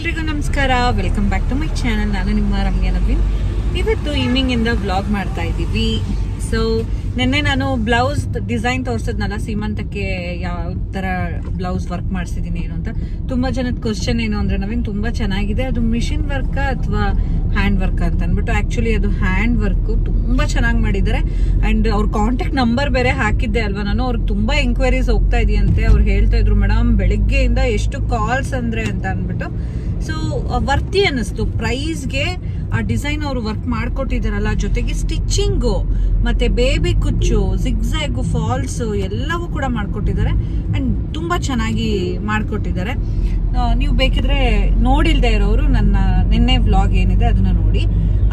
ಎಲ್ರಿಗೂ ನಮಸ್ಕಾರ. Welcome back to my channel ನಾನು ನಿಮ್ಮ ರಮ್ಯ ನವೀನ್. ಇವತ್ತು ಈವ್ನಿಂಗ್ ಇಂದ ಬ್ಲಾಗ್ ಮಾಡ್ತಾ ಇದ್ದೀವಿ. ಸೊ ನಿನ್ನೆ ನಾನು ಬ್ಲೌಸ್ ಡಿಸೈನ್ ತೋರಿಸಿದ್ನಲ್ಲ, ಸೀಮಂತಕ್ಕೆ ಯಾವ ಥರ ಬ್ಲೌಸ್ ವರ್ಕ್ ಮಾಡಿಸಿದೀನಿ ಏನು ಅಂತ. ತುಂಬಾ ಜನದ ಕ್ವಶನ್ ಏನು ಅಂದ್ರೆ, ನವೀನ್, ತುಂಬಾ ಚೆನ್ನಾಗಿದೆ. ಅದು ಮಿಷಿನ್ ವರ್ಕ್ ಅಥವಾ ಹ್ಯಾಂಡ್ ವರ್ಕ್ ಅಂತ ಅಂದ್ಬಿಟ್ಟು ಆಕ್ಚುಲಿ ಅದು ಹ್ಯಾಂಡ್ ವರ್ಕ್ ತುಂಬಾ ಚೆನ್ನಾಗಿ ಮಾಡಿದ್ದಾರೆ. ಅಂಡ್ ಅವ್ರ ಕಾಂಟ್ಯಾಕ್ಟ್ ನಂಬರ್ ಬೇರೆ ಹಾಕಿದ್ದೆ ಅಲ್ವಾ ನಾನು. ಅವ್ರಿಗೆ ತುಂಬಾ ಎಂಕ್ವೈರೀಸ್ ಹೋಗ್ತಾ ಇದೆಯಂತೆ. ಅವ್ರು ಹೇಳ್ತಾ ಇದ್ರು ಮೇಡಮ್ ಬೆಳಿಗ್ಗೆಯಿಂದ ಎಷ್ಟು ಕಾಲ್ಸ್ ಅಂದ್ರೆ ಅಂತ ಅಂದ್ಬಿಟ್ಟು ಸೊ ವರ್ತಿ ಅನ್ನಿಸ್ತು. ಪ್ರೈಸ್ಗೆ ಆ ಡಿಸೈನ್ ಅವರು ವರ್ಕ್ ಮಾಡಿಕೊಟ್ಟಿದ್ದಾರಲ್ಲ ಜೊತೆಗೆ ಸ್ಟಿಚ್ಚಿಂಗು ಮತ್ತೆ ಬೇಬಿ ಕುಚ್ಚು ಜಿಗ್ಝ್ಯಾಗು ಫಾಲ್ಸ್ ಎಲ್ಲವೂ ಕೂಡ ಮಾಡ್ಕೊಟ್ಟಿದ್ದಾರೆ ಅಂಡ್ ತುಂಬ ಚೆನ್ನಾಗಿ ಮಾಡಿಕೊಟ್ಟಿದ್ದಾರೆ ನೀವು ಬೇಕಿದ್ರೆ ನೋಡಿಲ್ದೇ ಇರೋರು ನನ್ನ ನಿನ್ನೆ ವ್ಲಾಗ್ ಏನಿದೆ ಅದನ್ನ ನೋಡಿ.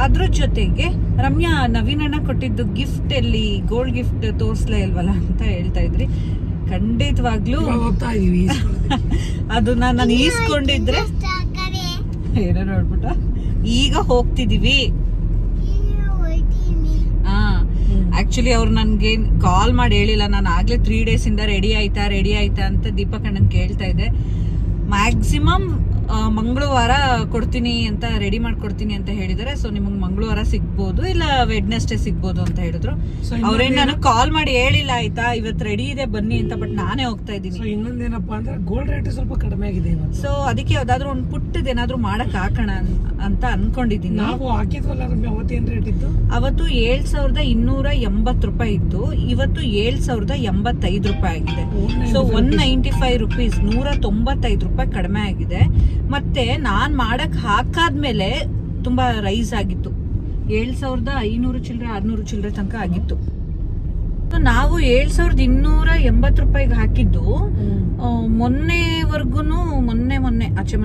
ಅದ್ರ ಜೊತೆಗೆ ರಮ್ಯಾ ನವೀನಣ್ಣ ಕೊಟ್ಟಿದ್ದು ಗಿಫ್ಟ್ ಎಲ್ಲಿ ಗೋಲ್ಡ್ ಗಿಫ್ಟ್ ತೋರಿಸ್ಲೇ ಇಲ್ವಲ್ಲ ಅಂತ ಹೇಳ್ತಾ ಇದ್ರಿ. ಖಂಡಿತವಾಗ್ಲೂ ಹೋಗ್ತಾ ಇದೀವಿ ಅದನ್ನ ನಾನು ಈಸ್ಕೊಂಡಿದ್ರೆ ಏನೋ ನೋಡ್ಬಿಟ್ಟ. ಈಗ ಹೋಗ್ತಿದೀವಿ. ಹಾ ಆಕ್ಚುಲಿ ಅವ್ರು ನನ್ಗೆ ಕಾಲ್ ಮಾಡಿ ಹೇಳಿಲ್ಲ. ನಾನು ಆಗ್ಲೇ ತ್ರೀ ಡೇಸ್ ಇಂದ ರೆಡಿ ಆಯ್ತಾ ರೆಡಿ ಆಯ್ತಾ ಅಂತ ದೀಪಕ್ ಅಣ್ಣನ್ ಕೇಳ್ತಾ ಇದ್ದೆ. ಮ್ಯಾಕ್ಸಿಮಮ್ ಮಂಗಳವಾರ ಕೊಡ್ತೀನಿ ಅಂತ ರೆಡಿ ಮಾಡ್ಕೊಡ್ತೀನಿ ಅಂತ ಹೇಳಿದಾರೆ. ಸೊ ನಿಮಗೆ ಮಂಗಳವಾರ ಸಿಗ್ಬೋದು ಇಲ್ಲ ವೆಡ್ನೆಸ್ಡೇ ಸಿಗ್ಬೋದು ಅಂತ ಹೇಳಿದ್ರು. ಅವ್ರೇನ್ ನನಗೆ ಕಾಲ್ ಮಾಡಿ ಹೇಳಿಲ್ಲ ಆಯ್ತಾ? ಇವತ್ತು ರೆಡಿ ಇದೆ ಬನ್ನಿ ಅಂತ ಬಟ್ ನಾನೇ ಹೋಗ್ತಾ ಇದ್ದೀನಿ. ಸೊ ಇನ್ನೊಂದೇನಪ್ಪ ಅಂದ್ರೆ ಗೋಲ್ಡ್ ರೇಟ್ ಸ್ವಲ್ಪ ಕಡಿಮೆ ಆಗಿದೆ ಸೊ ಅದಕ್ಕೆ ಯಾವ್ದಾದ್ರು ಒಂದು ಪುಟ್ಟದ ಏನಾದ್ರು ಮಾಡಕ್ ಹಾಕೋಣ ಅಂತ ಅನ್ಕೊಂಡಿದ್ದೀನಿ. ನಾವು ಹಾಕಿದ್ವಲ್ಲ ಅವತ್ತೇನ್ ರೇಟ್ ಇತ್ತು? ಅವತ್ತು ಏಳ್ ಸಾವಿರದ ಇನ್ನೂರ ಎಂಬತ್ ರೂಪಾಯಿ ಇತ್ತು. ಇವತ್ತು ಏಳ್ ಸಾವಿರದ ಎಂಬತ್ತೈದು ರೂಪಾಯಿ ಆಗಿದೆ. So one ninety five rupees ನೂರ ತೊಂಬತ್ತೈದು ರೂಪಾಯಿ ಕಡಿಮೆ ಆಗಿದೆ. ಮತ್ತೆ ನಾನ್ ಮಾಡಕ್ ಹಾಕಾದ್ಮೇಲೆ ತುಂಬಾ ರೈಸ್ ಆಗಿತ್ತು. ಏಳ್ ಸಾವಿರದ ಐನೂರು ಚಿಲ್ಲರೆ ಆರ್ನೂರು ಚಿಲ್ಲರೆ ತನಕ ಆಗಿತ್ತು. ನಾವು ಏಳ್ ಸಾವಿರದ ಇನ್ನೂರ ಎಂಬತ್ ರೂಪಾಯಿಗೆ ಹಾಕಿದ್ದು ಮೊನ್ನೆ ಮೊನ್ನೆವರ್ಗುನು ಮೊನ್ನೆ ಮೊನ್ನೆ ಆಚೆ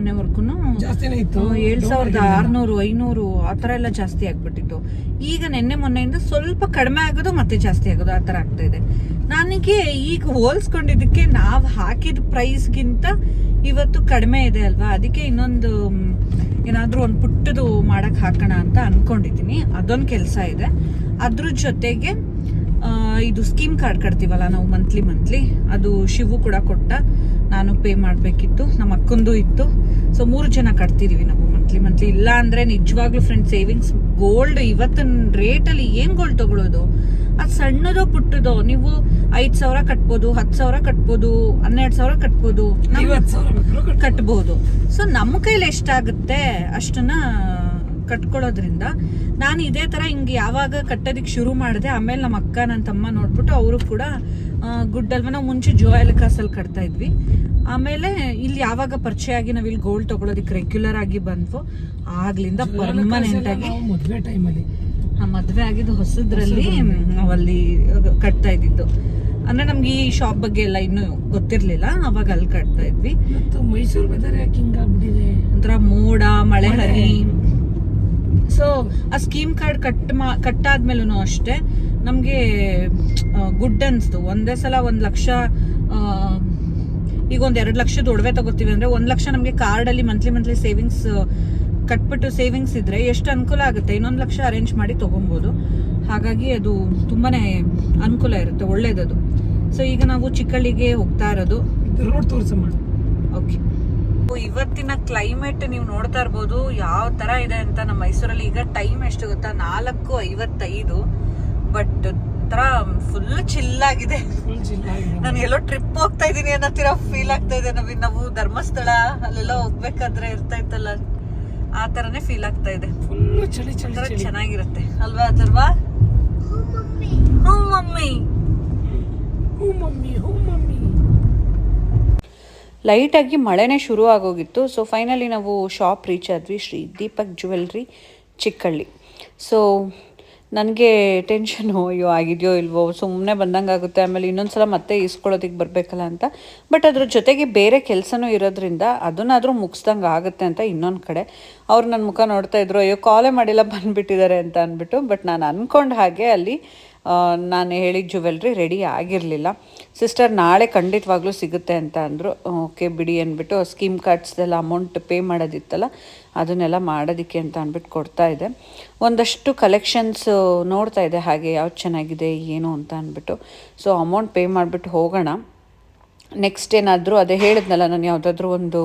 ಇತ್ತು. ಏಳ್ ಸಾವಿರದ ಆರ್ನೂರು ಐನೂರು ಆ ಥರ ಎಲ್ಲ ಜಾಸ್ತಿ ಆಗ್ಬಿಟ್ಟಿತ್ತು. ಈಗ ನಿನ್ನೆ ಮೊನ್ನೆಯಿಂದ ಸ್ವಲ್ಪ ಕಡಿಮೆ ಆಗೋದು ಮತ್ತೆ ಜಾಸ್ತಿ ಆಗೋದು ಆ ಥರ ಆಗ್ತಾ ಇದೆ. ನನಗೆ ಈಗ ಹೋಲ್ಸ್ಕೊಂಡಿದ್ದಕ್ಕೆ ನಾವು ಹಾಕಿದ ಪ್ರೈಸ್ಗಿಂತ ಇವತ್ತು ಕಡಿಮೆ ಇದೆ ಅಲ್ವಾ? ಅದಕ್ಕೆ ಇನ್ನೊಂದು ಏನಾದರೂ ಒಂದು ಪುಟ್ಟದು ಮಾಡಕ್ ಹಾಕೋಣ ಅಂತ ಅಂದ್ಕೊಂಡಿದ್ದೀನಿ ಅದೊಂದು ಕೆಲಸ ಇದೆ. ಅದ್ರ ಜೊತೆಗೆ ಇದು ಸ್ಕೀಮ್ ಕಾರ್ಡ್ ಕಟ್ತೀವಲ್ಲ ನಾವು ಮಂತ್ಲಿ ಮಂತ್ಲಿ, ಅದು ಶಿವು ಕೂಡ ಕೊಟ್ಟ, ನಾನು ಪೇ ಮಾಡಬೇಕಿತ್ತು, ನಮ್ಮ ಅಕ್ಕಂದು ಇತ್ತು. ಸೊ ಮೂರು ಜನ ಕಟ್ತಿದ್ದೀವಿ ನಾವು ಮಂತ್ಲಿ ಮಂತ್ಲಿ. ಇಲ್ಲ ಅಂದ್ರೆ ನಿಜವಾಗ್ಲೂ ಫ್ರೆಂಡ್ ಸೇವಿಂಗ್ಸ್ ಗೋಲ್ಡ್ ಇವತ್ತಿನ ರೇಟಲ್ಲಿ ಏನು ಗೋಲ್ಡ್ ತಗೊಳ್ಳೋದು ಅದು ಸಣ್ಣದೋ ಪುಟ್ಟದೋ, ನೀವು ಐದ್ ಸಾವಿರ ಕಟ್ಬೋದು ಹತ್ತು ಸಾವಿರ ಕಟ್ಬೋದು ಹನ್ನೆರಡು ಸಾವಿರ ಕಟ್ಬೋದು ಕಟ್ಬೋದು. ಸೊ ನಮ್ಮ ಕೈಲಿ ಎಷ್ಟಾಗುತ್ತೆ ಅಷ್ಟನ್ನ ಕಟ್ಕೊಳ್ಳೋದ್ರಿಂದ ನಾನು ಇದೇ ತರ ಹಿಂಗೆ ಯಾವಾಗ ಕಟ್ಟೋದಿಕ್ ಶುರು ಮಾಡಿದೆ ಆಮೇಲೆ ನಮ್ಮ ಅಕ್ಕ ನನ್ನ ತಮ್ಮ ನೋಡ್ಬಿಟ್ಟು ಅವರು ಕೂಡ ಗುಡ್ ಅಲ್ವಾ ನಾವು ಮುಂಚೆ ಜೋಯಲ್ ಕಾಸಲ್ಲಿ ಕಟ್ತಾ ಇದ್ವಿ. ಆಮೇಲೆ ಇಲ್ಲಿ ಯಾವಾಗ ಪರಿಚಯ ಆಗಿ ನಾವಿಲ್ಲಿ ಇಲ್ಲಿ ಗೋಲ್ಡ್ ತಗೊಳೋದಿಕ್ ರೆಗ್ಯುಲರ್ ಆಗಿ ಬಂದ್ವು ಆಗ್ಲಿಂದ ಪರ್ಮನೆಂಟ್ ಆಗಿ ಮದ್ವೆ ಟೈಮಲ್ಲಿ ಮದ್ವೆ ಆಗಿದ್ದು ಹೊಸದ್ರಲ್ಲಿ ನಾವಲ್ಲಿ ಕಟ್ತಾ ಇದ್ದಿದ್ದು. ಅಂದ್ರೆ ನಮ್ಗೆ ಈ ಶಾಪ್ ಬಗ್ಗೆ ಎಲ್ಲ ಇನ್ನು ಗೊತ್ತಿರ್ಲಿಲ್ಲ ಅವಾಗ ಅಲ್ಲಿ ಕಟ್ತಾ ಇದ್ವಿ. ಮೈಸೂರು ವೆದರ್ ಯಾಕೆ ಹಿಂಗಾಗ್ಬಿಟ್ಟಿದೆ ಒಂಥರ ಮೋಡ ಮಳೆ. ಹನಿ ಸೊ ಆ ಸ್ಕೀಮ್ ಕಾರ್ಡ್ ಕಟ್ ಮಾ ಕಟ್ಟಾದ್ಮೇಲೂ ಅಷ್ಟೇ ನಮಗೆ ಗುಡ್ ಅನ್ಸ್ತು. ಒಂದೇ ಸಲ ಒಂದ್ ಲಕ್ಷ ಈಗ ಒಂದ್ ಎರಡ್ ಲಕ್ಷದ ಒಡವೆ ತಗೋತೀವಿ ಅಂದ್ರೆ ಒಂದ್ ಲಕ್ಷ ನಮಗೆ ಕಾರ್ಡಲ್ಲಿ ಮಂತ್ಲಿ ಮಂತ್ಲಿ ಸೇವಿಂಗ್ಸ್ ಕಟ್ಬಿಟ್ಟು ಸೇವಿಂಗ್ಸ್ ಇದ್ರೆ ಎಷ್ಟು ಅನುಕೂಲ ಆಗುತ್ತೆ? ಇನ್ನೊಂದು ಲಕ್ಷ ಅರೇಂಜ್ ಮಾಡಿ ತಗೊಬೋದು. ಹಾಗಾಗಿ ಅದು ತುಂಬಾನೇ ಅನುಕೂಲ ಇರುತ್ತೆ ಒಳ್ಳೇದದು. ಸೊ ಈಗ ನಾವು ಚಿಕ್ಕಳ್ಳಿಗೆ ಹೋಗ್ತಾ ಇರೋದು. ರೋಡ್ ತೋರಿಸ ಓಕೆ ಇವತ್ತಿನ ಕ್ಲೈಮೇಟ್ ನೀವು ನೋಡ್ತಾ ಇರ್ಬೋದು ಯಾವ ತರ ಇದೆ ಅಂತ ನಮ್ಮ ಮೈಸೂರಲ್ಲಿ ಈಗ ಟೈಮ್ ಎಷ್ಟು ಗೊತ್ತಾ? ನಾಲ್ಕು ಐವತ್ತೈದು. ಬಟ್ ತರ ಫುಲ್ ಚಿಲ್ ಆಗಿದೆ. ನಾನು ಎಲ್ಲೋ ಟ್ರಿಪ್ ಹೋಗ್ತಾ ಇದೀನಿ ಅನ್ನೋ ತರ ಫೀಲ್ ಆಗ್ತಾ ಇದೆ. ನಮಗೆ ನಾವು ಧರ್ಮಸ್ಥಳ ಅಲ್ಲೆಲ್ಲ ಹೋಗ್ಬೇಕಾದ್ರೆ ಇರ್ತಾ ಇತ್ತಲ್ಲ. ಆ ತರನೇ ಫೀಲ್ ಆಗ್ತಾ ಇದೆ. ಫುಲ್ ಚಳಿ ಚಳಿ ಚೆನ್ನಾಗಿರುತ್ತೆ. ಅಲ್ವಾ ಅಥರ್ವಾ? ಹ್ಞೂ ಮಮ್ಮಿ. ಹೂ ಮಮ್ಮಿ ಹೂ ಮಮ್ಮಿ. ಲೈಟಾಗಿ ಮಳೆನೇ ಶುರು ಆಗೋಗಿತ್ತು. ಸೊ ಫೈನಲಿ ನಾವು ಶಾಪ್ ರೀಚ್ ಆದ್ವಿ. ಶ್ರೀ ದೀಪಕ್ ಜ್ಯುವೆಲ್ರಿ ಚಿಕ್ಕಳ್ಳಿ. ಸೊ ನನಗೆ ಟೆನ್ಷನು ಅಯ್ಯೋ, ಆಗಿದೆಯೋ ಇಲ್ವೋ ಸುಮ್ಮನೆ ಬಂದಂಗೆ ಆಗುತ್ತೆ, ಆಮೇಲೆ ಇನ್ನೊಂದು ಸಲ ಮತ್ತೆ ಇಸ್ಕೊಳ್ಳೋದಕ್ಕೆ ಬರಬೇಕಲ್ಲ ಅಂತ. ಬಟ್ ಅದ್ರ ಜೊತೆಗೆ ಬೇರೆ ಕೆಲಸನೂ ಇರೋದ್ರಿಂದ ಅದನ್ನಾದರೂ ಮುಗಿಸ್ದಂಗೆ ಆಗುತ್ತೆ ಅಂತ ಇನ್ನೊಂದು ಕಡೆ. ಅವ್ರು ನನ್ನ ಮುಖ ನೋಡ್ತಾ ಇದ್ರು, ಅಯ್ಯೋ ಕಾಲೇ ಮಾಡಿಲ್ಲ, ಬಂದುಬಿಟ್ಟಿದ್ದಾರೆ ಅಂತ ಅಂದ್ಬಿಟ್ಟು. ಬಟ್ ನಾನು ಅಂದ್ಕೊಂಡು ಹಾಗೆ ಅಲ್ಲಿ ನಾನು ಹೇಳಿದ ಜುವೆಲ್ರಿ ರೆಡಿ ಆಗಿರಲಿಲ್ಲ. ಸಿಸ್ಟರ್ ನಾಳೆ ಖಂಡಿತವಾಗ್ಲೂ ಸಿಗುತ್ತೆ ಅಂತ ಅಂದರು. ಓಕೆ ಬಿಡಿ ಅಂದ್ಬಿಟ್ಟು ಸ್ಕೀಮ್ ಕಾರ್ಡ್ಸ್ದೆಲ್ಲ ಅಮೌಂಟ್ ಪೇ ಮಾಡೋದಿತ್ತಲ್ಲ, ಅದನ್ನೆಲ್ಲ ಮಾಡೋದಕ್ಕೆ ಅಂತ ಅಂದ್ಬಿಟ್ಟು ಕೊಡ್ತಾ ಇದೆ ಒಂದಷ್ಟು ಕಲೆಕ್ಷನ್ಸು ನೋಡ್ತಾ ಇದೆ ಹಾಗೆ ಯಾವ್ದು ಚೆನ್ನಾಗಿದೆ, ಏನು ಅಂತ ಅಂದ್ಬಿಟ್ಟು. ಸೊ ಅಮೌಂಟ್ ಪೇ ಮಾಡಿಬಿಟ್ಟು ಹೋಗೋಣ. ನೆಕ್ಸ್ಟ್ ಏನಾದರೂ, ಅದೇ ಹೇಳಿದ್ನಲ್ಲ ನಾನು ಯಾವುದಾದ್ರೂ ಒಂದು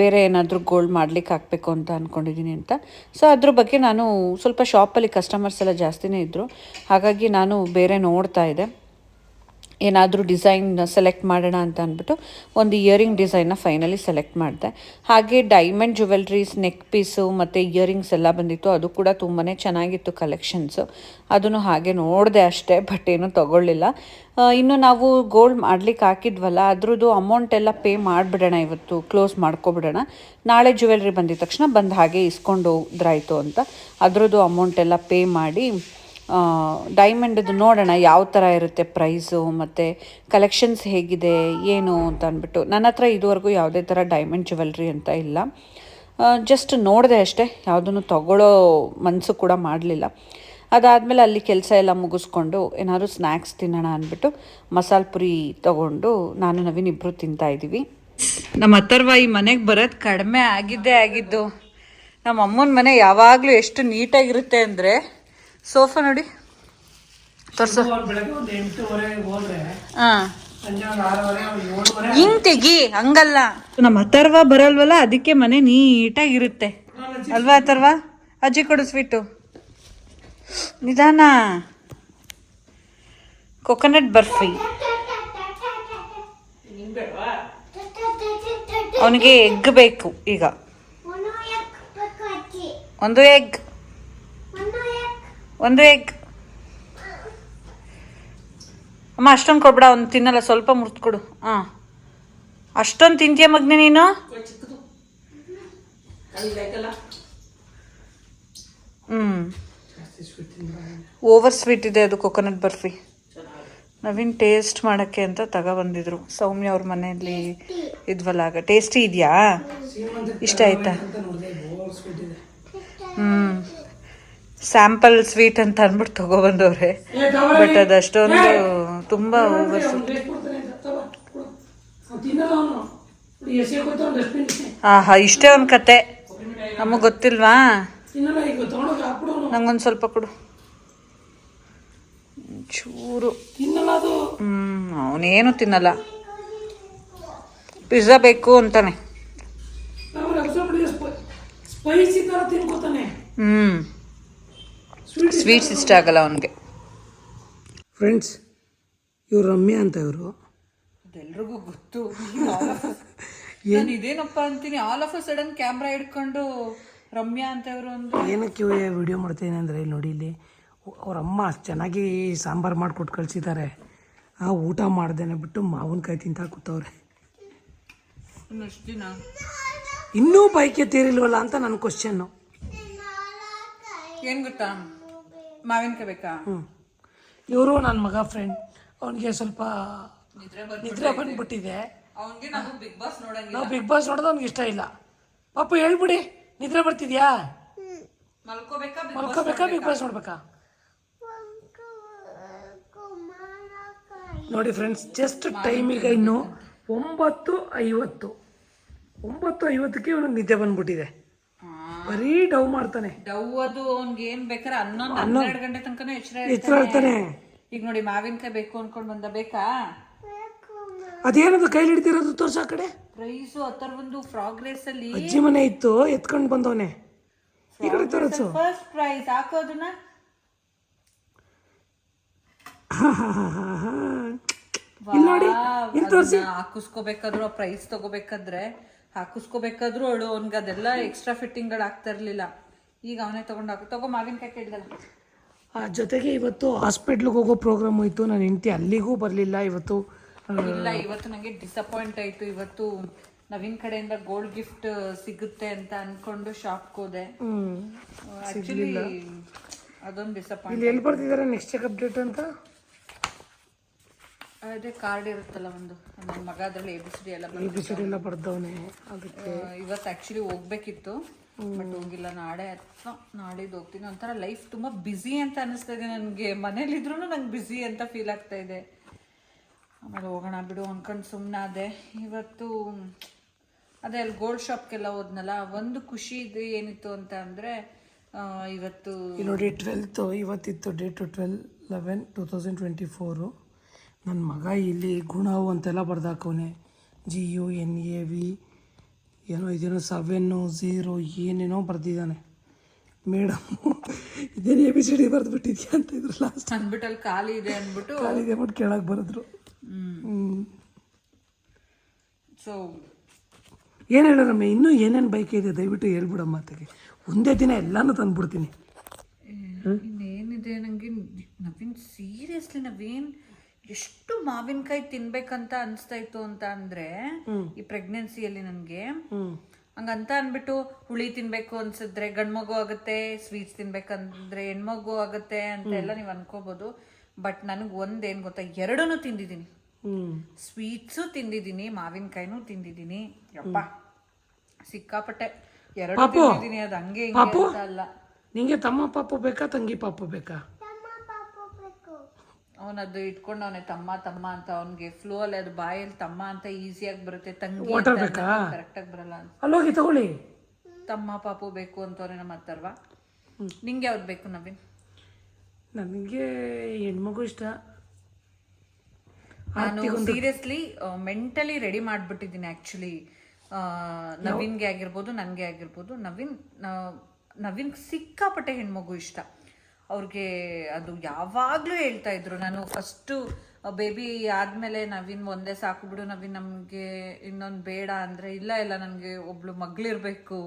ಬೇರೆ ಏನಾದರೂ ಗೋಲ್ಡ್ ಮಾಡ್ಲಿಕ್ಕೆ ಹಾಕಬೇಕು ಅಂತ ಅಂದ್ಕೊಂಡಿದ್ದೀನಿ ಅಂತ. ಸೊ ಅದ್ರ ಬಗ್ಗೆ ನಾನು ಸ್ವಲ್ಪ ಶಾಪಲ್ಲಿ ಕಸ್ಟಮರ್ಸ್ ಎಲ್ಲ ಜಾಸ್ತಿನೇ ಇದ್ದರು ಹಾಗಾಗಿ ನಾನು ಬೇರೆ ನೋಡ್ತಾ ಇದ್ದೆ. ಏನಾದರೂ ಡಿಸೈನ್ ಸೆಲೆಕ್ಟ್ ಮಾಡೋಣ ಅಂತ ಅಂದ್ಬಿಟ್ಟು ಒಂದು ಇಯರಿಂಗ್ ಡಿಸೈನ್ನ ಫೈನಲಿ ಸೆಲೆಕ್ಟ್ ಮಾಡಿದೆ. ಹಾಗೆ ಡೈಮಂಡ್ ಜುವೆಲ್ರೀಸ್ ನೆಕ್ ಪೀಸು ಮತ್ತು ಇಯರಿಂಗ್ಸ್ ಎಲ್ಲ ಬಂದಿತ್ತು. ಅದು ಕೂಡ ತುಂಬಾ ಚೆನ್ನಾಗಿತ್ತು ಕಲೆಕ್ಷನ್ಸು ಅದನ್ನು ಹಾಗೆ ನೋಡಿದೆ ಅಷ್ಟೇ ಬಟ್ ಏನೂ ತೊಗೊಳ್ಳಿಲ್ಲ. ಇನ್ನು ನಾವು ಗೋಲ್ಡ್ ಮಾಡ್ಲಿಕ್ಕೆ ಹಾಕಿದ್ವಲ್ಲ, ಅದ್ರದ್ದು ಅಮೌಂಟ್ ಎಲ್ಲ ಪೇ ಮಾಡಿಬಿಡೋಣ ಇವತ್ತು ಕ್ಲೋಸ್ ಮಾಡ್ಕೊಬಿಡೋಣ. ನಾಳೆ ಜ್ಯುವೆಲ್ರಿ ಬಂದಿದ ತಕ್ಷಣ ಬಂದು ಹಾಗೆ ಇಸ್ಕೊಂಡು ಹೋದ್ರಾಯ್ತು ಅಂತ. ಅದ್ರದ್ದು ಅಮೌಂಟ್ ಎಲ್ಲ ಪೇ ಮಾಡಿ ಡೈಮಂಡದು ನೋಡೋಣ ಯಾವ ಥರ ಇರುತ್ತೆ ಪ್ರೈಸು ಮತ್ತು ಕಲೆಕ್ಷನ್ಸ್ ಹೇಗಿದೆ, ಏನು ಅಂತ ಅಂದ್ಬಿಟ್ಟು. ನನ್ನ ಹತ್ರ ಇದುವರೆಗೂ ಯಾವುದೇ ಥರ ಡೈಮಂಡ್ ಜುವೆಲ್ರಿ ಅಂತ ಇಲ್ಲ. ಜಸ್ಟ್ ನೋಡಿದೆ ಅಷ್ಟೇ, ಯಾವುದನ್ನು ತಗೊಳ್ಳೋ ಮನಸ್ಸು ಕೂಡ ಮಾಡಲಿಲ್ಲ. ಅದಾದಮೇಲೆ ಅಲ್ಲಿ ಕೆಲಸ ಎಲ್ಲ ಮುಗಿಸ್ಕೊಂಡು ಏನಾದರೂ ಸ್ನ್ಯಾಕ್ಸ್ ತಿನ್ನೋಣ ಅಂದ್ಬಿಟ್ಟು ಮಸಾಲ ಪುರಿ ತೊಗೊಂಡು ನಾನು, ನವೀನ್ ಇಬ್ಬರು ತಿಂತಾ ಇದ್ದೀವಿ. ನಮ್ಮ ಅತ್ತರ್ವಾಯಿ ಈ ಮನೆಗೆ ಬರೋದು ಕಡಿಮೆ ಆಗಿದ್ದೇ ಆಗಿದ್ದು. ನಮ್ಮ ಅಮ್ಮನ ಮನೆ ಯಾವಾಗಲೂ ಎಷ್ಟು ನೀಟಾಗಿರುತ್ತೆ ಅಂದರೆ ಸೋಫಾ ನೋಡಿ. ತೋರ್ಸು. ಹಾಂ. ಹಿಂಗ್ ತೆಗಿ ಹಂಗಲ್ಲ. ನಮ್ಮ ಅಥರ್ವ ಬರಲ್ವಲ್ಲ ಅದಕ್ಕೆ ಮನೆ ನೀಟಾಗಿರುತ್ತೆ. ಅಲ್ವಾ ಅಥರ್ವ? ಅಜ್ಜಿ ಕೊಡು ಸ್ವೀಟು. ನಿಧಾನ. ಕೊಕೊನಟ್ ಬರ್ಫಿ. ಅವನಿಗೆ ಎಗ್ ಬೇಕು ಈಗ. ಒಂದು ಎಗ್. ಒಂದು ಎಗ್ ಅಮ್ಮ, ಅಷ್ಟೊಂದು ಕೊಡ್ಬೇಡ ಅವ್ನು ತಿನ್ನಲ್ಲ, ಸ್ವಲ್ಪ ಮುರ್ದು ಕೊಡು. ಹಾಂ ಅಷ್ಟೊಂದು ತಿಂತೀಯ ಮಗ್ನೆ ನೀನು? ಹ್ಞೂ ಓವರ್ ಸ್ವೀಟ್ ಇದೆ ಅದು ಕೊಕೊನಟ್ ಬರ್ಫಿ. ನವೀನ್ ಟೇಸ್ಟ್ ಮಾಡೋಕ್ಕೆ ಅಂತ ತಗೊಬಂದಿದ್ರು ಸೌಮ್ಯ ಅವ್ರ ಮನೆಯಲ್ಲಿ ಇದ್ವಲ್ಲ ಆಗ. ಟೇಸ್ಟಿ ಇದೆಯಾ? ಇಷ್ಟ ಆಯ್ತಾ? ಹ್ಞೂ ಸ್ಯಾಂಪಲ್ ಸ್ವೀಟ್ ಅಂತ ಅಂದ್ಬಿಟ್ಟು ತಗೋ ಬಂದವ್ರೆ. ತಗೊಳ್ಳಿ. ಬಟ್ ಅದು ಅಷ್ಟೊಂದು ತುಂಬ ಓವರ್ ಆಹಾ ಇಷ್ಟೇ ಒಂದು ಕತೆ. ನಮಗೆ ಗೊತ್ತಿಲ್ವಾ? ನಂಗೊಂದ್ ಸ್ವಲ್ಪ ಕೊಡು. ಚೂರು ಹ್ಞೂ ಅವನೇನು ತಿನ್ನಲ್ಲ. ಪಿಜ್ಜಾ ಬೇಕು ಅಂತಾನೆ. ಹ್ಮ್. ಹ್ಞೂ ಸ್ವೀಟ್ಸ್ ಇಷ್ಟ ಆಗಲ್ಲ ಅವನಿಗೆ. ಫ್ರೆಂಡ್ಸ್ ಇವ್ರು ರಮ್ಯಾ ಅಂತ ಇವರು. ಅದೆಲ್ರಿಗೂ ಗೊತ್ತು. ನಾನು ಇದೇನಪ್ಪ ಅಂತೀನಿ all of a sudden camera ಹಿಡ್ಕೊಂಡು ರಮ್ಯಾ ಅಂತ ಇವರು ಅಂದ್ರೆ. ಏನಕ್ಕೆ ವಿಡಿಯೋ ಮಾಡ್ತೀನಿ ಅಂದರೆ ಇಲ್ಲಿ ನೋಡಿ ಇಲ್ಲಿ ಅವ್ರ ಅಮ್ಮ ಅಷ್ಟ್ ಚೆನ್ನಾಗಿ ಸಾಂಬಾರು ಮಾಡಿಕೊಟ್ಟು ಕಳಿಸಿದ್ದಾರೆ ಆ ಊಟ ಮಾಡ್ದೇನೆ ಬಿಟ್ಟು ಮಾವಿನಕಾಯಿ ತಿಂತಾ ಕೂತವ್ರೆ. ಇನ್ನಷ್ಟು ದಿನ? ಇನ್ನೂ ಬೈಕೆ ತೀರಿಲ್ವಲ್ಲ ಅಂತ ನನ್ನ ಕ್ವಶನ್ನು ಏನು ಗೊತ್ತಾ? ಮಾವಿನಕಾಯಿ ಬೇಕಾ? ಹ್ಞೂ ಇವರು ನನ್ನ ಮಗ ಫ್ರೆಂಡ್ ಅವನಿಗೆ ಸ್ವಲ್ಪ ನಿದ್ರೆ ಬಂದ್ಬಿಟ್ಟಿದೆ. ಅವನಿಗೆ ನಾವು ಬಿಗ್ ಬಾಸ್ ನೋಡಂಗಿಲ್ಲ. ನಾವು ಬಿಗ್ ಬಾಸ್ ನೋಡೋದು ಅವ್ನಿಗೆ ಇಷ್ಟ ಇಲ್ಲ. ಪಾಪ ಹೇಳ್ಬಿಡಿ ನಿದ್ರೆ ಬರ್ತಿದ್ಯಾ? ಮಲ್ಕೋಬೇಕಾ ಮಲ್ಕೋಬೇಕಾ ಬಿಗ್ ಬಾಸ್ ನೋಡ್ಬೇಕಾ? ನೋಡಿ ಫ್ರೆಂಡ್ಸ್ ಜಸ್ಟ್ ಟೈಮ್ ಈಗ ಇನ್ನು ಒಂಬತ್ತು ಐವತ್ತು. ಒಂಬತ್ತು ಐವತ್ತಕ್ಕೆ ಇವನಿಗೆ ನಿದ್ದೆ ಬಂದ್ಬಿಟ್ಟಿದೆ. ಬರೀ ಡವ್ ಮಾಡ್ತಾನೆ. ಡವ್ ಅದು ಅವ್ನ್ಗೆ ಏನ್ ಬೇಕಾದ್ರೆ ಹನ್ನೊಂದು ಹನ್ನೆರಡು ಗಂಟೆ ತನಕನೂ ಎಚ್ಚರ ಎಚ್ಚರ ಹೇಳ್ತಾನೆ ಈಗ ನೋಡಿ ಮಾವಿನಕಾಯಿ ಬೇಕು ಅನ್ಕೊಂಡ್ ಬಂದ ಬೇಕಾ? ಅದೇನದು ಕೈಲಿ ಹಿಡ್ದಿರೋದು ತೋರ್ಸ ಆ ಕಡೆ? ಪ್ರೈಸು ಹತ್ತರ ಬಂದು ಫ್ರಾಗ್ರೆಸ್ ಅಲ್ಲಿ ಅಜ್ಜಿ ಮನೆ ಇತ್ತು ಎತ್ಕೊಂಡು ಬಂದವನೇ. ಈ ಕಡೆ ತೋರಿಸು. ಫಸ್ಟ್ ಪ್ರೈಸ್ ಹಾಕೋದನ್ನ ಇಲ್ಲಿ ನೋಡಿ ಇಲ್ಲಿ ತೋರಿಸಿ. ಹಾಕಿಸ್ಕೋಬೇಕಾದ್ರು ಪ್ರೈಸ್ ತಗೋಬೇಕಾದ್ರೆ. ಹಾಕಿಸ್ಕೋಬೇಕಾದ್ರು ಅವಳು ಅವ್ನ್ಗೆ ಅದೆಲ್ಲ ಎಕ್ಸ್ಟ್ರಾ ಫಿಟ್ಟಿಂಗ್ಗಳು ಆಗ್ತಾ ಇರ್ಲಿಲ್ಲ. ಈಗ ಅವನೇ ತಗೊಂಡು ಹಾಕು ತಗೋ ಮಾವಿನಕಾಯಿ ಕೇಳಿದಲ್ಲ. ಆ ಜೊತೆಗೆ ಇವತ್ತು ಹಾಸ್ಪಿಟ್ಲಿಗೆ ಹೋಗೋ ಪ್ರೋಗ್ರಾಮ್ ಹೋಯ್ತು. ನನ್ನ ಹೆಂಡತಿ ಅಲ್ಲಿಗೂ ಬರಲಿಲ್ಲ ಇವತ್ತು. ಇಲ್ಲ ಇವತ್ತು ನನಗೆ ಡಿಸಪಾಯಿಂಟ್ ಆಯ್ತು. ಇವತ್ತು ನವೀನ್ ಕಡೆಯಿಂದ ಗೋಲ್ಡ್ ಗಿಫ್ಟ್ ಸಿಗುತ್ತೆ ಅಂತ ಅನ್ಕೊಂಡು ಶಾಪ್ಗೆ ಹೋದೆ. ಆ್ಯಕ್ಚುಲಿ ಅದೊಂದು ಡಿಸಪಾಯಿಂಟ್ ಇಲ್ಲಿ ಎಲ್ಲಿ ಬರ್ತಿದ್ದಾರೆ ನೆಕ್ಸ್ಟ್ ಚೆಕ್ ಅಪ್ಡೇಟ್ ಅಂತ? ಅದೇ ಕಾರ್ಡ್ ಇರುತ್ತಲ್ಲ ಒಂದು. ನನ್ನ ಮಗ ಅದ್ರಲ್ಲಿ ಎ ಬಿ ಸಿ ಡಿ ಎಲ್ಲ ಈ ಡಿ ಎಲ್ಲ ಬರ್ದವನೆ ಅದಕ್ಕೆ. ಇವತ್ತು ಆ್ಯಕ್ಚುಲಿ ಹೋಗ್ಬೇಕಿತ್ತು ಬಟ್ ಹೋಗಿಲ್ಲ. ನಾಳೆ ಅಥವಾ ನಾಳಿದ್ದು ಹೋಗ್ತೀನಿ. ಒಂಥರ ಲೈಫ್ ತುಂಬ ಬ್ಯುಸಿ ಅಂತ ಅನಿಸ್ತಾ ಇದೆ ನನಗೆ. ಮನೇಲಿದ್ರೂ ನಂಗೆ ಬ್ಯುಸಿ ಅಂತ ಫೀಲ್ ಆಗ್ತಾ ಇದೆ. ಆಮೇಲೆ ಹೋಗೋಣ ಬಿಡು ಅನ್ಕೊಂಡು ಸುಮ್ಮನಾದೆ ಇವತ್ತು ಅದೇ ಅಲ್ಲಿ ಗೋಲ್ಡ್ ಶಾಪ್ಗೆಲ್ಲ ಹೋದ್ನಲ್ಲ ಒಂದು ಖುಷಿ ಇದು ಏನಿತ್ತು ಅಂತ ಅಂದರೆ ಇವತ್ತು ನೋಡಿ twelfth ಇವತ್ತಿತ್ತು date twelve eleven two thousand twenty four ನನ್ನ ಮಗ ಇಲ್ಲಿ ಗುಣವು ಅಂತೆಲ್ಲ ಬರ್ದಾಕವನೆ. G U N A V ಏನೋ ಇದೇನೋ ಸವೆನ್ನು ಝೀರೋ ಏನೇನೋ ಬರೆದಿದ್ದಾನೆ. ಮೇಡಮ್ ಇದೇನು ಎ ಬಿ ಸಿ ಡಿ ಬರೆದ್ಬಿಟ್ಟಿದ್ಯಾ ಅಂತ ಇದ್ರು ಲಾಸ್ಟ್ ಅಂದ್ಬಿಟ್ಟು ಅಲ್ಲಿ ಖಾಲಿ ಇದೆ ಅಂದ್ಬಿಟ್ಟು ಖಾಲಿ ಇದೆ ಅಂದ್ಬಿಟ್ಟು ಕೇಳಕ್ಕೆ ಬರೆದ್ರು. ಸೊ ಏನು ಹೇಳೋರಮ್ಮ ಇನ್ನೂ ಏನೇನು ಬೈಕ್ ಇದೆ? ದಯವಿಟ್ಟು ಹೇಳ್ಬಿಡಮ್ಮ ಅತ್ತಗೆ ಒಂದೇ ದಿನ ಎಲ್ಲಾನು ತಂದ್ಬಿಡ್ತೀನಿ. ಇನ್ನೇನಿದೆ ನನಗೆ ನವೀನ್ ಸೀರಿಯಸ್ಲಿ ನವೀನ್? ಎಷ್ಟು ಮಾವಿನಕಾಯಿ ತಿನ್ಬೇಕಂತ ಅನಿಸ್ತಾ ಇತ್ತು ಅಂತ ಅಂದ್ರೆ ಈ ಪ್ರೆಗ್ನೆನ್ಸಿಯಲ್ಲಿ ನನಗೆ. ಹಂಗಂತ ಅನ್ಬಿಟ್ಟು ಹುಳಿ ತಿನ್ಬೇಕು ಅನ್ಸಿದ್ರೆ ಗಂಡ್ಮಗು ಆಗುತ್ತೆ ಸ್ವೀಟ್ಸ್ ತಿನ್ಬೇಕಂದ್ರೆ ಹೆಣ್ಮಗು ಆಗುತ್ತೆ ಅಂತ ಎಲ್ಲ ನೀವು ಅನ್ಕೋಬಹುದು ಬಟ್ ನನಗೆ ಒಂದೇನ್ ಗೊತ್ತಾ ಎರಡೂ ತಿಂದಿದ್ದೀನಿ. ಹ್ಞೂ ಸ್ವೀಟ್ಸು ತಿಂದಿದ್ದೀನಿ ಮಾವಿನಕಾಯಿನೂ ತಿಂದಿದ್ದೀನಿ. ಯಪ್ಪ. ಸಿಕ್ಕಾಪಟ್ಟೆ. ಎರಡು. ತಿಂದಿದ್ದೀನಿ ಅದು ಹಂಗೆ ಹಿಂಗೆ ಅಲ್ಲ. ನಿಂಗೆ ತಮ್ಮ ಪಾಪು ಬೇಕಾ ತಂಗಿ ಪಾಪು ಬೇಕಾ? ಅವನದು ಇಟ್ಕೊಂಡು ಅವನೇ ತಮ್ಮ ತಮ್ಮ ಅಂತ ಅವನಿಗೆ ಫ್ಲೋ ಅಲ್ಲಿ ಅದು ಬಾಯಲ್ಲಿ ತಮ್ಮ ಅಂತ ಈಸಿಯಾಗಿ ಬರುತ್ತೆ. ತಂಗಿ ವಾಟರ್ ಬೇಕಾ? ಕರೆಕ್ಟಾಗಿ ಬರಲ್ಲ ಅಂತ. ಅಲ್ಲೋಗಿ ತಗೊಳ್ಳಿ. ತಮ್ಮ ಪಾಪು ಬೇಕು ಅಂತವ್ರೆ ನಮ್ಮ ಅತ್ತರ್ವ ನಿಂಗೆ ಯಾವ್ದು ಬೇಕು ನವೀನ್? ನನಗೆ ಹೆಣ್ಮಗು ಇಷ್ಟ. ನಾನು ಸೀರಿಯಸ್ಲಿ ಮೆಂಟಲಿ ರೆಡಿ ಮಾಡ್ಬಿಟ್ಟಿದ್ದೀನಿ ಆಕ್ಚುಲಿ ನವೀನ್ಗೆ ಆಗಿರ್ಬೋದು ನನಗೆ ಆಗಿರ್ಬೋದು. ನವೀನ್ ನವೀನ್ ಸಿಕ್ಕಾಪಟ್ಟೆ ಹೆಣ್ಮಗು ಇಷ್ಟ. ಅವ್ರಿಗೆ ಅದು ಯಾವಾಗಲೂ ಹೇಳ್ತಾ ಇದ್ರು. ನಾನು ಫಸ್ಟು ಬೇಬಿ ಆದಮೇಲೆ ನವೀನ್ ಒಂದೇ ಸಾಕು ಬಿಡು ನವೀನ್ ನಮಗೆ ಇನ್ನೊಂದು ಬೇಡ ಅಂದರೆ ಇಲ್ಲ ಇಲ್ಲ ನನಗೆ ಒಬ್ಳು ಮಗ್ಳಿರ್ಬೇಕು.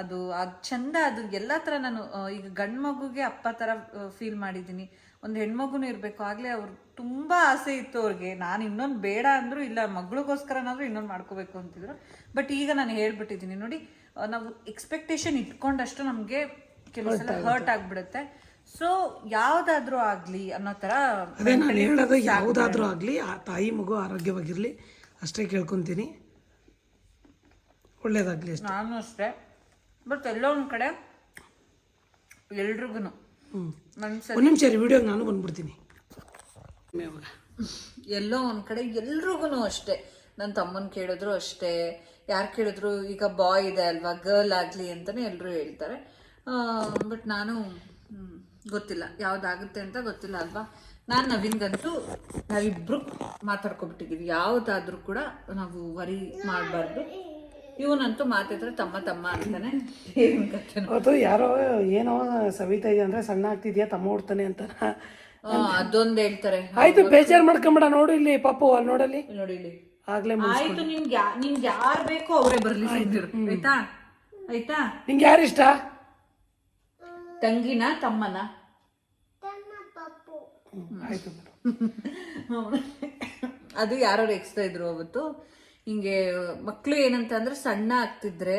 ಅದು ಅದು ಚಂದ ಅದು. ಎಲ್ಲ ಥರ ನಾನು ಈಗ ಗಂಡು ಮಗುಗೆ ಅಪ್ಪ ಥರ ಫೀಲ್ ಮಾಡಿದ್ದೀನಿ. ಒಂದು ಹೆಣ್ಮಗುನೂ ಇರಬೇಕು. ಆಗಲೇ ಅವ್ರು ತುಂಬ ಆಸೆ ಇತ್ತು ಅವ್ರಿಗೆ. ನಾನು ಇನ್ನೊಂದು ಬೇಡ ಅಂದ್ರು ಇಲ್ಲ ಮಗಳಿಗೋಸ್ಕರನಾದರೂ ಇನ್ನೊಂದು ಮಾಡ್ಕೋಬೇಕು ಅಂತಿದ್ರು. ಬಟ್ ಈಗ ನಾನು ಹೇಳ್ಬಿಟ್ಟಿದ್ದೀನಿ. ನೋಡಿ ನಾವು ಎಕ್ಸ್ಪೆಕ್ಟೇಷನ್ ಇಟ್ಕೊಂಡಷ್ಟು ನಮಗೆ ಕೆಲವು ಸಲ ಹರ್ಟ್ ಆಗಿಬಿಡುತ್ತೆ. ಸೊ ಯಾವುದಾದ್ರೂ ಆಗಲಿ ಅನ್ನೋ ತರ ಅದೇ ನಾನು ಹೇಳೋದು ಯಾವುದಾದ್ರೂ ಆಗಲಿ ಆ ತಾಯಿ ಮಗು ಆರೋಗ್ಯವಾಗಿರಲಿ ಅಷ್ಟೇ ಕೇಳ್ಕೊತೀನಿ. ಒಳ್ಳೇದಾಗಲಿ ಅಷ್ಟೇ. ನಾನು ಅಷ್ಟೇ. ಬಟ್ ಎಲ್ಲೋ ಒಂದ್ ಕಡೆ ಎಲ್ರಿಗೂ ಮನ್ಸಲ್ಲಿ ಒಂದು ನಿಮಿಷ ರೀ ವಿಡಿಯೋಗೆ ನಾನು ಬಂದ್ಬಿಡ್ತೀನಿ. ಇವಾಗ ಎಲ್ಲೋ ಒಂದ್ ಕಡೆ ಎಲ್ರಿಗೂ ಅಷ್ಟೇ. ನನ್ನ ತಮ್ಮನ್ ಕೇಳಿದ್ರು ಅಷ್ಟೇ. ಯಾರು ಕೇಳಿದ್ರು ಈಗ ಬಾಯ್ ಇದೆ ಅಲ್ವಾ ಗರ್ಲ್ ಆಗ್ಲಿ ಅಂತಾನೆ ಎಲ್ಲರೂ ಹೇಳ್ತಾರೆ. ಬಟ್ ನಾನು ಗೊತ್ತಿಲ್ಲ. ಯಾವುದಾಗುತ್ತೆ ಅಂತ ಗೊತ್ತಿಲ್ಲ ಅಲ್ವಾ? ನಾನು ನವೀನ್ಗಂತೂ ನಾವಿಬ್ರು ಮಾತಾಡ್ಕೊಬಿಟ್ಟಿದೀವಿ. ಯಾವುದಾದ್ರೂ ಕೂಡ ನಾವು ವರಿ ಮಾಡಬಾರ್ದು. ಇವನಂತೂ ಮಾತಾಡಿದ್ರೆ ತಮ್ಮ ತಮ್ಮ ಅಂತಾನೆ ಅದು ಯಾರೋ ಏನೋ ಸವಿತಾ ಇದೆ ಅಂದ್ರೆ ಸಣ್ಣ ಆಗ್ತಿದ್ಯಾ ತಮ್ಮ ಹುಡ್ತಾನೆ ಅಂತ ಅದೊಂದು ಹೇಳ್ತಾರೆ. ಆಯ್ತು ಬೇಜಾರು ಮಾಡ್ಕೊಂಬೇಡ ನೋಡು ಇಲ್ಲಿ ಪಾಪು ಅಲ್ಲಿ ನೋಡಲ್ಲಿ. ನೋಡಿ ಇಲ್ಲಿ. ಆಗ್ಲೇ ಆಯ್ತು ನಿಮ್ಗೆ ನಿಮ್ಗೆ ಯಾರು ಬೇಕೋ ಅವರೇ ಬರ್ಲಿ ಆಯ್ತಾ ಆಯ್ತಾ? ನಿಂಗೆ ಯಾರು ಇಷ್ಟ ತಂಗಿನ ತಮ್ಮನ. ಆಯ್ತು ಅದು ಯಾರು ಎಕ್ಸ್ತಾ ಇದ್ರು ಅವತ್ತು. ಹಿಂಗೆ ಮಕ್ಳು ಏನಂತ ಅಂದ್ರೆ ಸಣ್ಣ ಆಗ್ತಿದ್ರೆ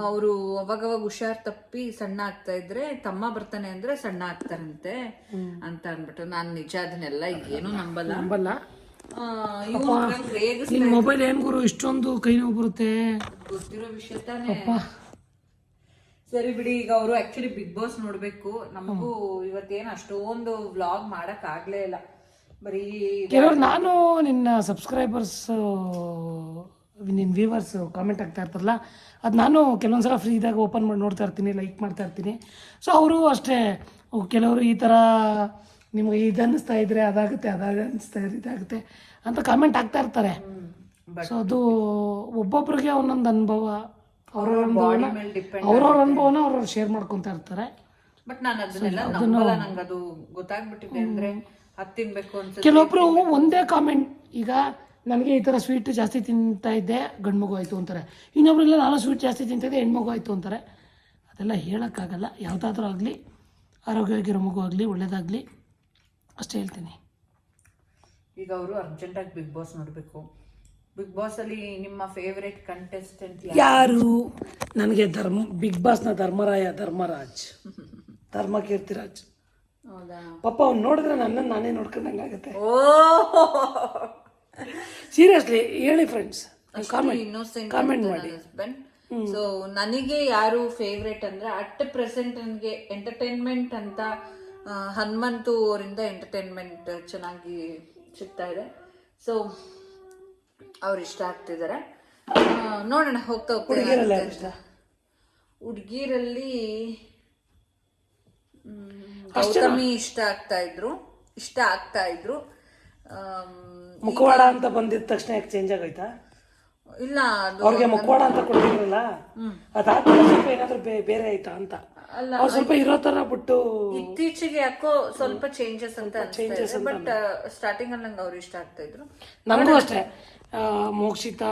ಅವರು ಅವಾಗವಾಗ ಹುಷಾರ್ ತಪ್ಪಿ ಸಣ್ಣ ಆಗ್ತಾ ಇದ್ರೆ ತಮ್ಮ ಬರ್ತಾನೆ ಅಂದ್ರೆ ಸಣ್ಣ ಆಗ್ತಾರಂತೆ ಅಂತ ಅನ್ಬಿಟ್ಟು ನಾನ್ ನಿಜ ಅದನ್ನೆಲ್ಲ ಏನು ನಂಬಲ್ಲ. ನಂಬಲ್ಲ. ಮೊಬೈಲ್ ಏನ್ ಗುರು? ಇಷ್ಟೊಂದು ಕೈ ನೋವು ಬರುತ್ತೆ. ಗೊತ್ತಿರೋ ವಿಷಯ ತಾನೇ. ಸರಿ ಬಿಡಿ ಈಗ ಅವರು ಆಕ್ಚುಲಿ ಬಿಗ್ ಬಾಸ್ ನೋಡ್ಬೇಕು. ನಮಗೂ ಇವತ್ತೇನು ಅಷ್ಟೊಂದು ವ್ಲಾಗ್ ಮಾಡಕ್ ಆಗ್ಲೇ ಇಲ್ಲ. ಬರೀ ಕೆಲವರು ನಾನು ನಿನ್ನ ಸಬ್ಸ್ಕ್ರೈಬರ್ಸ್ ನಿನ್ನ ವ್ಯೂವರ್ಸ್ ಕಾಮೆಂಟ್ ಆಗ್ತಾ ಇರ್ತಾರಲ್ಲ ಅದು ನಾನು ಕೆಲವೊಂದು ಸಲ ಫ್ರೀ ಇದ್ದಾಗ ಓಪನ್ ಮಾಡಿ ನೋಡ್ತಾ ಇರ್ತೀನಿ ಲೈಕ್ ಮಾಡ್ತಾ ಇರ್ತೀನಿ. ಸೊ ಅವರು ಅಷ್ಟೇ ಕೆಲವರು ಈ ಥರ ನಿಮ್ಗೆ ಇದು ಅನ್ನಿಸ್ತಾ ಇದ್ರೆ ಅದಾಗುತ್ತೆ ಅದಾಗ ಅನ್ನಿಸ್ತಾ ಇದ್ರೆ ಇದಾಗುತ್ತೆ ಅಂತ ಕಾಮೆಂಟ್ ಆಗ್ತಾ ಇರ್ತಾರೆ. ಸೊ ಅದು ಒಬ್ಬೊಬ್ರಿಗೆ ಒಂದೊಂದು ಅನುಭವ ಅವ್ರವ್ರ ಅನುಭವನ ಮೇಲೆ ಡಿಪೆಂಡ್ ಅವ್ರವ್ರ ಅನುಭವನ ಅವ್ರವ್ರು ಶೇರ್ ಮಾಡ್ಕೊಂತ ಇರ್ತಾರೆ. ಬಟ್ ನಾನು ಅದನ್ನೆಲ್ಲ ನಂಬಲ್ಲ ನಂಗೆ ಅದು ಗೊತ್ತಾಗ್ಬಿಟ್ಟಿದೆ ಅಂದ್ರೆ ಹತ್ ತಿನ್ಬೇಕು ಅಂತ ಕೆಲವೊಬ್ರು ಒಂದೇ ಕಾಮೆಂಟ್ ಈಗ ನನಗೆ ಈ ಥರ ಸ್ವೀಟ್ ಜಾಸ್ತಿ ತಿಂತಾ ಇದ್ದೆ ಗಂಡು ಮಗು ಆಯಿತು ಅಂತಾರೆ. ಇನ್ನೊಬ್ರು ಇಲ್ಲ ನಾನು ಸ್ವೀಟ್ ಜಾಸ್ತಿ ತಿಂತಾ ಇದ್ದೆ ಹೆಣ್ಮಗು ಆಯಿತು ಅಂತಾರೆ. ಅದೆಲ್ಲ ಹೇಳೋಕ್ಕಾಗಲ್ಲ ಯಾವುದಾದ್ರೂ ಆಗಲಿ ಆರೋಗ್ಯವಾಗಿರೋ ಮಗು ಆಗಲಿ ಒಳ್ಳೇದಾಗಲಿ ಅಷ್ಟೇ ಹೇಳ್ತೀನಿ. ಈಗ ಅವರು ಅರ್ಜೆಂಟಾಗಿ ಬಿಗ್ ಬಾಸ್ ನೋಡ್ಬೇಕು. ಬಿಗ್ ಬಾಸ್ ಅಲ್ಲಿ ನಿಮ್ಮ ಫೇವರೇಟ್ ಕಂಟೆಸ್ಟೆಂಟ್ ಯಾರು? ನನಗೆ ಧರ್ಮ ಬಿಗ್ ಬಾಸ್ನ ಧರ್ಮರಾಯ ಧರ್ಮರಾಜ್. ಧರ್ಮ ಕೀರ್ತಿರಾಜ್ ಹೌದಾ? ಪಾಪ ಅವ್ನು ನೋಡಿದ್ರೆ ನನ್ನನ್ನು ನಾನೇ ನೋಡ್ಕೊಂಡಂಗಾಗುತ್ತೆ ಓ! ಸೀರಿಯಸ್ಲಿ ಹೇಳಿ ಫ್ರೆಂಡ್ಸ್ ಕಾಮೆಂಟ್ comment. ಮಾಡಿ. ಹಸ್ಬೆಂಡ್ ಸೊ ನನಗೆ ಯಾರು ಫೇವ್ರೇಟ್ ಅಂದ್ರೆ ಅಟ್ ಪ್ರೆಸೆಂಟ್ ನನಗೆ ಎಂಟರ್ಟೈನ್ಮೆಂಟ್ ಅಂತ ಹನುಮಂತು ಅವರಿಂದ ಎಂಟರ್ಟೈನ್ಮೆಂಟ್ ಚೆನ್ನಾಗಿ ಸಿಗ್ತಾ ಇದೆ. ಸೊ ಅವ್ರು ಇಷ್ಟ ಆಗ್ತಿದ್ದಾರೆ ನೋಡೋಣ ಹೋಗ್ತಾ ಹೋಗ್ತಾ ಹುಡ್ಗಿರಲ್ಲಿ ಗೌತಮಿ ಇಷ್ಟ ಆಗ್ತಾ ಇದ್ರು. ಇಷ್ಟ ಆಗ್ತಾ ಇದ್ರು. ಮುಖವಾಡ ಅಂತ ಬಂದಿದ ತಕ್ಷಣ ಯಾಕೆ ಚೇಂಜ್ ಆಗೋಯ್ತಾ? ಇಲ್ಲ ಅವ್ರಿಗೆ ಮುಖವಾಡ ಅಂತ ಕೊಟ್ಟಿದ್ರಲ್ಲ ಅದಾದ್ಮೇಲೆ ಸ್ವಲ್ಪ ಏನಾದ್ರು ಬೇರೆ ಆಯ್ತಾ ಅಂತ? ಅಲ್ಲ, ಸ್ವಲ್ಪ ಇರೋ ತರ ಬಿಟ್ಟು ಇತ್ತೀಚೆಗೆ ಯಾಕೋ ಸ್ವಲ್ಪ ಚೇಂಜಸ್ ಅಂತ ಬಟ್ ಸ್ಟಾರ್ಟಿಂಗ್ ಅಲ್ಲಿ ನಂಗೆ ಅವ್ರು ಇಷ್ಟ ಆಗ್ತಾ ಇದ್ರು. ನಮಗೂ ಅಷ್ಟೇ. ಮೋಕ್ಷಿತಾ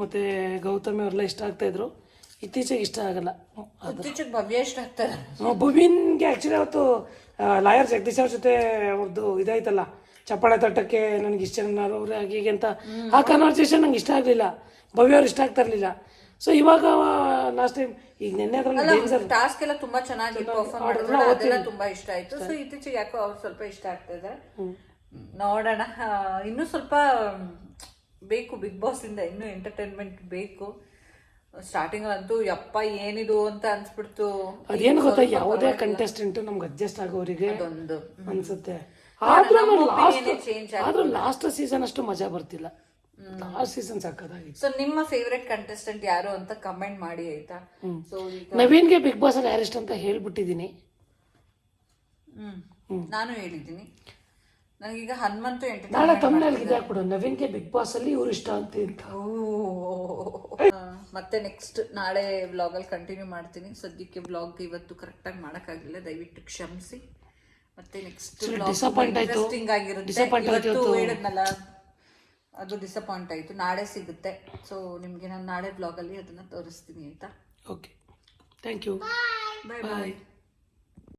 ಮತ್ತೆ ಗೌತಮಿ ಅವ್ರೆಲ್ಲ ಇಷ್ಟ ಆಗ್ತಾ ಇದ್ರು. ಇತ್ತೀಚೆಗೆ ಇಷ್ಟ ಆಗಲ್ಲ. ಇತ್ತೀಚೆಗೆ ಭವ್ಯ ಇಷ್ಟ ಆಗ್ತಾರೆ. ಭುವಿನ್ಗೆ ಆಕ್ಚುಲಿ ಅವತ್ತು ಲಾಯರ್ ಜಗದೀಶ್ ಅವ್ರ ಜೊತೆ ಅವ್ರದ್ದು ಇದಾಯ್ತಲ್ಲ. ಚಪ್ಪಾಳೆ ತಟ್ಟಕ್ಕೆ ನನಗೆ ಇಷ್ಟ ಅವ್ರೆ ಹಾಗೆ ಹೀಗೆ ಅಂತ. ಆ ಕನ್ವರ್ಸೇಷನ್ ನಂಗೆ ಇಷ್ಟ ಆಗಲಿಲ್ಲ. ಭವ್ಯ ಅವ್ರು ಇಷ್ಟ ಆಗ್ತಾ ಇರಲಿಲ್ಲ. ಸೊ ಇವಾಗ ಲಾಸ್ಟ್ ಟೈಮ್ ಈಗ ನಿನ್ನೆ ಅದ್ರಲ್ಲಿ ಟಾಸ್ಕ್ ಎಲ್ಲ ತುಂಬಾ ಚೆನ್ನಾಗಿ ಪರ್ಫಾರ್ಮ್ ಮಾಡಿದ್ರು. ಅದೆಲ್ಲ ತುಂಬಾ ಇಷ್ಟ ಆಯ್ತು. ಸೊ ಇತ್ತೀಚೆಗೆ ಯಾಕೋ ಅವ್ರು ಸ್ವಲ್ಪ ಇಷ್ಟ ಆಗ್ತಾ ಇದ್ದಾರೆ ನೋಡೋಣ. ಇನ್ನೂ ಸ್ವಲ್ಪ ಬೇಕು ಬಿಗ್ ಬಾಸಿಂದ ಇಂದ ಇನ್ನೂ ಎಂಟರ್ಟೈನ್ಮೆಂಟ್ ಬೇಕು. ಸ್ಟಾರ್ಟಿಂಗ್ ಅಂತೂ ಯಪ್ಪ ಏನಿದು ಅಂತ ಅನ್ಸ್ಬಿಡ್ತು. ಅದೇನು ಗೊತ್ತಾ ಯಾವುದೇ ಕಂಟೆಸ್ಟೆಂಟ್ ನಮ್ಗೆ ಅಡ್ಜಸ್ಟ್ ಆಗೋರಿಗೆ ಒಂದು ಅನ್ಸುತ್ತೆ. ಆದ್ರೂ ಲಾಸ್ಟ್ ಆದ್ರೂ ಲಾಸ್ಟ್ ಸೀಸನ್ ಅಷ್ಟು ಮಜಾ ಬರ್ತಿಲ್ಲ. ಲಾಸ್ಟ್ ಸೀಸನ್ ಸಾಕಾಗಿತ್ತು ಸೊ ನಿಮ್ಮ ಫೇವ್ರೆಟ್ ಕಂಟೆಸ್ಟೆಂಟ್ ಯಾರು ಅಂತ ಕಮೆಂಟ್ ಮಾಡಿ ಆಯ್ತಾ? ಸೊ ನವೀನ್ಗೆ ಬಿಗ್ ಬಾಸ್ ಅಲ್ಲಿ ಯಾರಿಷ್ಟ ಅಂತ ಹೇಳ್ಬಿಟ್ಟಿದೀನಿ ಹ್ಮ್. ನಾನು ಹೇಳಿದ್ದೀನಿ. ನನಗೀಗ ಹನುಮಂತು ನಾಳೆ ಹಾಕ್ಬಿಡು ನವೀನ್ಗೆ ಬಿಗ್ ಬಾಸ್ ಅಲ್ಲಿ ಇವ್ರು ಇಷ್ಟ ಅಂತ ಅಂತ ಮತ್ತೆ ನೆಕ್ಸ್ಟ್ ನಾಳೆ ವ್ಲಾಗಲ್ಲಿ ಕಂಟಿನ್ಯೂ ಮಾಡ್ತೀನಿ. ಸದ್ಯಕ್ಕೆ ವ್ಲಾಗ್ ಇವತ್ತು ಕರೆಕ್ಟಾಗಿ ಮಾಡೋಕ್ಕಾಗಿಲ್ಲ ದಯವಿಟ್ಟು ಕ್ಷಮಿಸಿ. ಮತ್ತೆ ನೆಕ್ಸ್ಟ್ ಡಿಸಪಾಯಿಂಟ್ ಆಯ್ತು. ಆಗಿರುತ್ತೆ. ಆಯ್ತು. ಹೇಳಿದ್ನಲ್ಲ ಅದು ಡಿಸಪಾಯಿಂಟ್ ಆಯಿತು. ನಾಳೆ ಸಿಗುತ್ತೆ. ಸೊ ನಿಮಗೆ ನಾನು ನಾಳೆ ಬ್ಲಾಗಲ್ಲಿ ಅದನ್ನು ತೋರಿಸ್ತೀನಿ ಅಂತ okay thank you bye bye